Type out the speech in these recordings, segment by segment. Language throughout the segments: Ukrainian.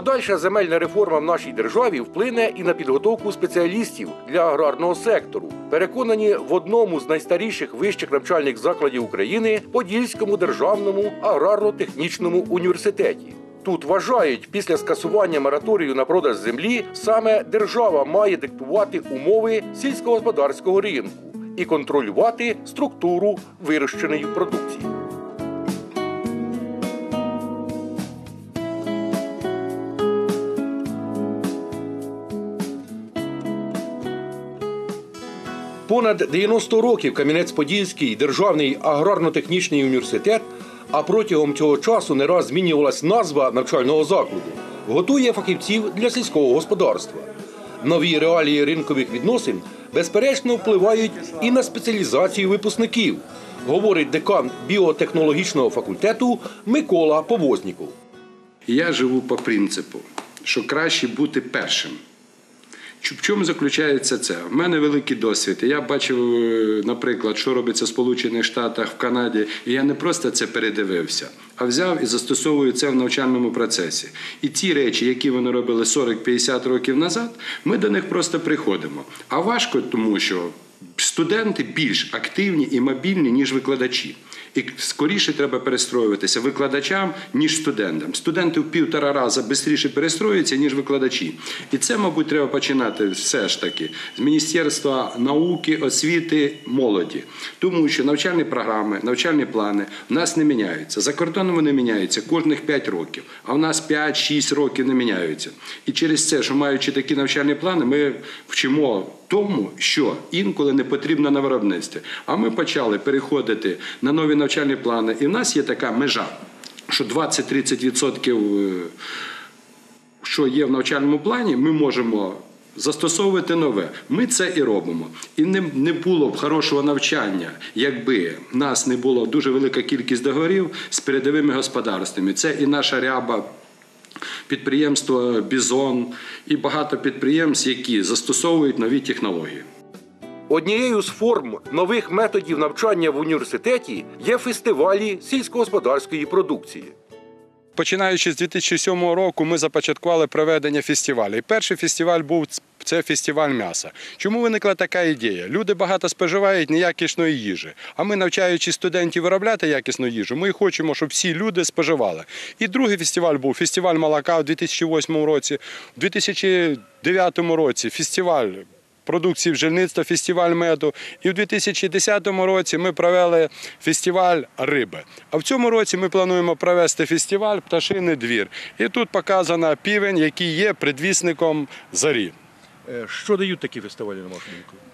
Подальша земельна реформа в нашій державі вплине і на підготовку спеціалістів для аграрного сектору. Переконані в одному з найстаріших вищих навчальних закладів України Подільському державному аграрно-технічному університеті. Тут вважають, після скасування мораторію на продаж землі саме держава має диктувати умови сільськогосподарського ринку і контролювати структуру вирощеної продукції. Понад 90 років Кам'янець-Подільський державний аграрно-технічний університет, а протягом цього часу не раз змінювалась назва навчального закладу, готує фахівців для сільського господарства. Нові реалії ринкових відносин безперечно впливають і на спеціалізацію випускників, говорить декан біотехнологічного факультету Микола Повозніков. Я живу по принципу, що краще бути першим. В чому заключається це? В мене великий досвід. Я бачив, е, наприклад, що робиться в Сполучених Штатах, в Канаді, і я не просто це передивився, а взяв і застосовую це в навчальному процесі. І ті речі, які вони робили 40-50 років назад, ми до них просто приходимо. А важко, тому що студенти більш активні і мобільні, ніж викладачі. І скоріше треба перестроюватися викладачам, ніж студентам. Студенти в півтора рази швидше перестроюються, ніж викладачі. І це, мабуть, треба починати все ж таки з Міністерства науки, освіти, молоді. Тому що навчальні програми, навчальні плани в нас не міняються. За кордоном вони міняються кожних 5 років, а в нас 5-6 років не міняються. І через це, що маючи такі навчальні плани, ми вчимо тому, що інколи не потрібно на виробництві. А ми почали переходити на нові навчальні плани, і в нас є така межа, що 20-30% е, що є в навчальному плані, ми можемо. Застосовувати нове, ми це і робимо. І не, не було б хорошого навчання, якби в нас не було дуже велика кількість договорів з передовими господарствами. Це і наша ряба підприємство Бізон і багато підприємств, які застосовують нові технології. Однією з форм нових методів навчання в університеті є фестивалі сільськогосподарської продукції. Починаючи з 2007 року, ми започаткували проведення фестивалю. Перший фестиваль був це фестиваль м'яса. Чому виникла така ідея? Люди багато споживають неякісної їжі. А ми, навчаючи студентів виробляти якісну їжу, ми хочемо, щоб всі люди споживали. І другий фестиваль був фестиваль молока у 2008 році, у 2009 році фестиваль. Продукції бджільництва, фестиваль меду. І в 2010 році ми провели фестиваль риби. А в цьому році ми плануємо провести фестиваль Пташиний двір. І тут показано півень, який є предвісником зарі. Що дають такі фестивалі на вашу думку?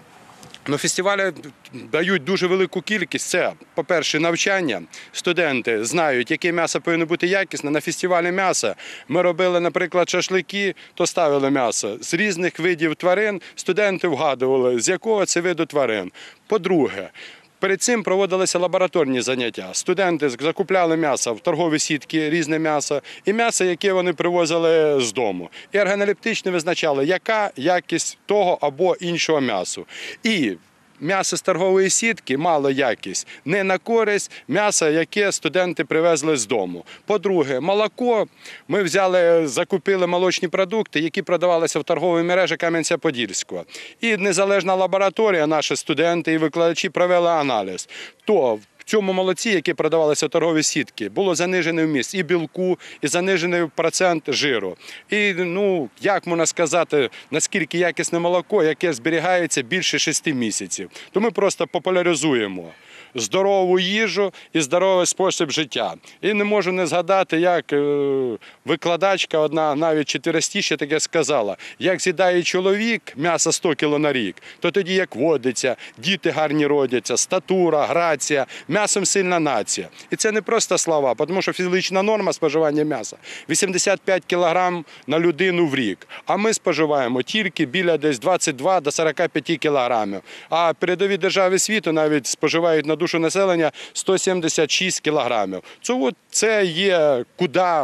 Ну, фестивалі дають дуже велику кількість. Це, по-перше, навчання. Студенти знають, яке м'ясо повинно бути якісне. На фестивалі м'яса ми робили, наприклад, шашлики, то ставили м'ясо з різних видів тварин. Студенти вгадували, з якого це виду тварин. По-друге, Перед цим проводилися лабораторні заняття. Студенти закупляли м'ясо в торгові сітки, різне м'ясо, і м'ясо, яке вони привозили з дому. І органолептично визначали, яка якість того або іншого м'ясу. І М'ясо з торгової сітки мало якість, не на користь м'яса, яке студенти привезли з дому. По-друге, молоко ми взяли, закупили молочні продукти, які продавалися в торговій мережі Кам'янця-Подільського. І незалежна лабораторія, наші студенти і викладачі провели аналіз. То цьому молоці, яке продавалися торгові сітки, було занижений вміст і білку, і занижений процент жиру. І ну як можна сказати, наскільки якісне молоко, яке зберігається більше 6 місяців. То ми просто популяризуємо. Здорову їжу і здоровий спосіб життя. І не можу не згадати, як е, викладачка одна навіть четверостіще таке сказала: як з'їдає чоловік м'ясо 100 кіло на рік, то тоді як водиться, діти гарні родяться, статура, грація, м'ясом сильна нація. І це не просто слова, тому що фізична норма споживання м'яса 85 кілограм на людину в рік. А ми споживаємо тільки біля десь 22 до 45 кілограмів. А передові держави світу навіть споживають на душу населення 176 кілограмів. Це це є куди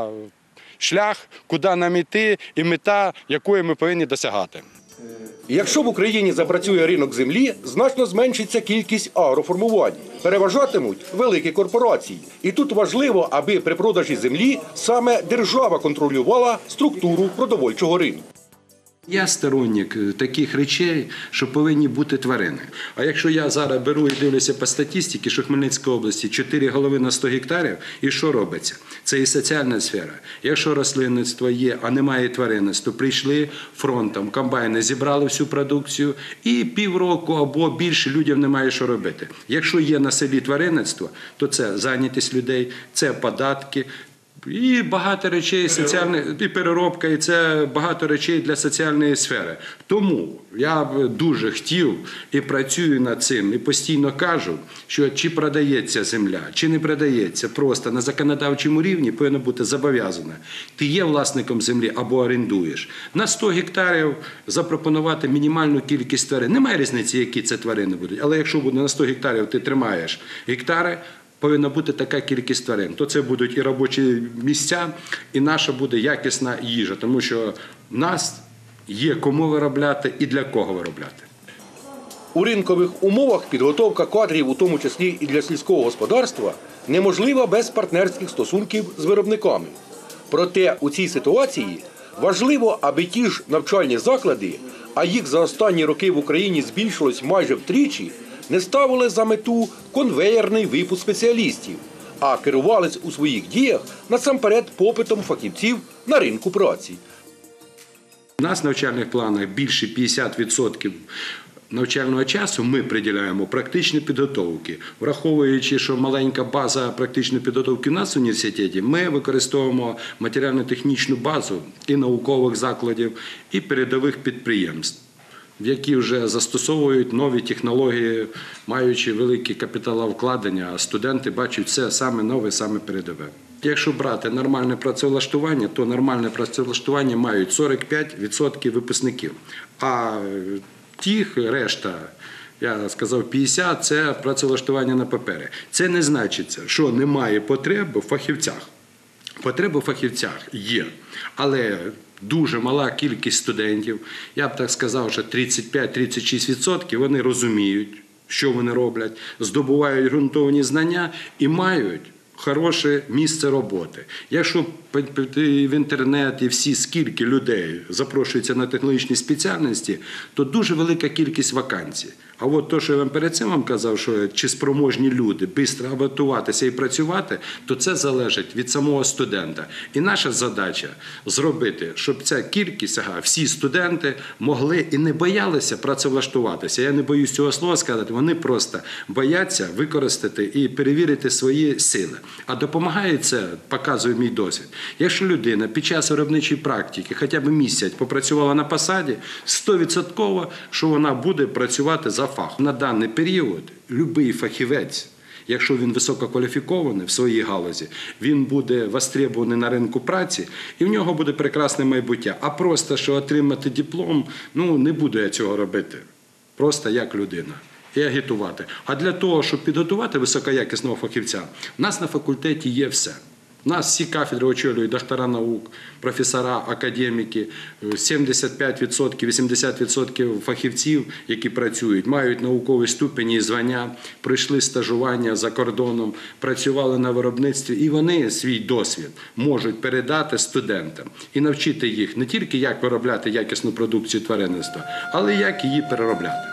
шлях, куди нам іти, і мета, якої ми повинні досягати. Якщо в Україні запрацює ринок землі, значно зменшиться кількість агроформувань. Переважатимуть великі корпорації. І тут важливо, аби при продажі землі саме держава контролювала структуру продовольчого ринку. Я сторонник е, таких речей, що повинні бути тварини. А якщо я зараз беру і дивлюся по статистиці, що в Хмельницькій області 4 голови на 100 гектарів, і що робиться? Це і соціальна сфера. Якщо рослинництво є, а немає тваринництва, прийшли фронтом, комбайни зібрали всю продукцію, і півроку або більше людям немає що робити. Якщо є на селі тваринництво, то це зайнятість людей, це податки. І багато речей соціальної і переробка, і це багато речей для соціальної сфери. Тому я б дуже хотів і працюю над цим, і постійно кажу, що чи продається земля, чи не продається, просто на законодавчому рівні повинно бути зобов'язане. Ти є власником землі або орендуєш. На 100 гектарів запропонувати мінімальну кількість тварин. Немає різниці, які це тварини будуть. Але якщо буде на 100 гектарів, ти тримаєш гектари повинна бути така кількість тварин. То це будуть і робочі місця, і наша буде якісна їжа, тому що в нас є кому виробляти і для кого виробляти. У ринкових умовах підготовка кадрів, у тому числі і для сільського господарства, неможлива без партнерських стосунків з виробниками. Проте у цій ситуації важливо, аби ті ж навчальні заклади, а їх за останні роки в Україні збільшилось майже втричі, не ставили за мету конвеєрний випуск спеціалістів, а керувались у своїх діях насамперед попитом фахівців на ринку праці. У нас в навчальних планах більше 50% навчального часу ми приділяємо практичній підготовці. Враховуючи, що маленька база практичної підготовки у нас в університеті, ми використовуємо матеріально-технічну базу і наукових закладів, і передових підприємств. В які вже застосовують нові технології, маючи великі капіталовкладення, а студенти бачать все саме нове, саме передове. Якщо брати нормальне працевлаштування, то нормальне працевлаштування мають 45% випускників. А тих решта, я сказав 50% це працевлаштування на папері. Це не значить, що немає потреби в фахівцях. Потреба в фахівцях є, але дуже мала кількість студентів, я б так сказав, що 35-36% вони розуміють, що вони роблять, здобувають ґрунтовні знання і мають хороше місце роботи. Якщо в інтернет і всі скільки людей запрошуються на технологічні спеціальності, то дуже велика кількість вакансій. А от то, що я вам перед цим вам казав, що чи спроможні люди швидко адаптуватися і працювати, то це залежить від самого студента. І наша задача зробити, щоб ця кількість, ага, всі студенти могли і не боялися працевлаштуватися. Я не боюсь цього слова сказати. Вони просто бояться використати і перевірити свої сили. А допомагає це, показує мій досвід. Якщо людина під час виробничої практики хоча б місяць попрацювала на посаді, 100% що вона буде працювати за фахом. На даний період будь-який фахівець. Якщо він висококваліфікований в своїй галузі, він буде востребований на ринку праці, і в нього буде прекрасне майбуття. А просто що отримати диплом, ну не буду я цього робити. Просто як людина. І агітувати. А для того, щоб підготувати високоякісного фахівця, в нас на факультеті є все. Нас всі кафедри очолюють доктора наук, професора, академіки, 75%, 80% фахівців, які працюють, мають наукові ступені і звання, пройшли стажування за кордоном, працювали на виробництві, і вони свій досвід можуть передати студентам і навчити їх не тільки як виробляти якісну продукцію тваринництва, але як її переробляти.